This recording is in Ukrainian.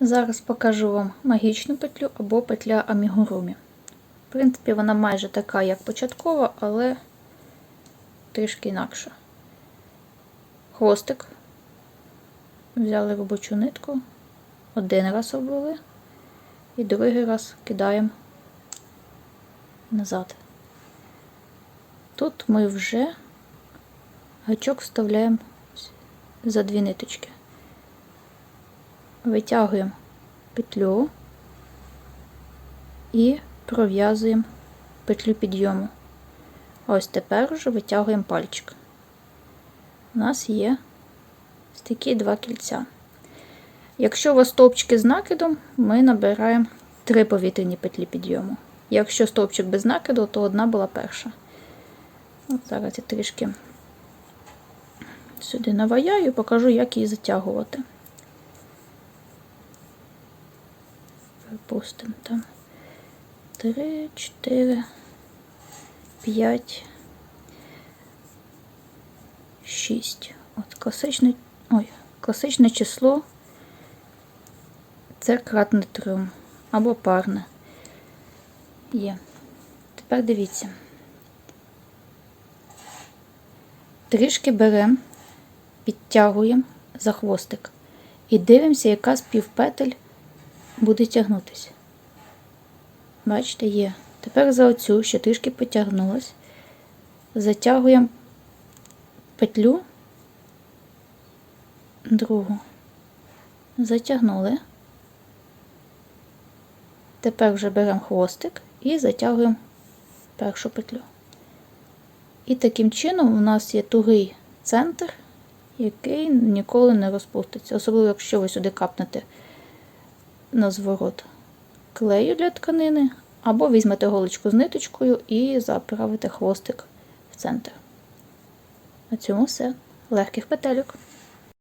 Зараз покажу вам магічну петлю або петля амігурумі. В принципі, вона майже така, як початкова, але трішки інакша. Хвостик. Взяли робочу нитку, один раз обвели і другий раз кидаємо назад. Тут ми вже гачок вставляємо за дві ниточки. Витягуємо петлю і пров'язуємо петлю підйому. Ось тепер вже витягуємо пальчик. У нас є ось такі два кільця. Якщо у вас стовпчики з накидом, ми набираємо три повітряні петлі підйому. Якщо стовпчик без накиду, то одна була перша. От зараз я трішки сюди наваяю і покажу, як її затягувати. Припустимо там 3, 4, 5, 6. От класичне, ой, класичне число це кратне трьом або парне. Є. Тепер дивіться. Трішки беремо, підтягуємо за хвостик і дивимося, яка з півпетель буде тягнутися. Бачите, є. Тепер за оцю ще трішки потягнулась. Затягуємо петлю другу. Затягнули. Тепер вже беремо хвостик і затягуємо першу петлю. І таким чином у нас є тугий центр, який ніколи не розпуститься. Особливо, якщо ви сюди капнете на зворот клею для тканини, або візьмете голочку з ниточкою і заправите хвостик в центр. На цьому все. Легких петельок.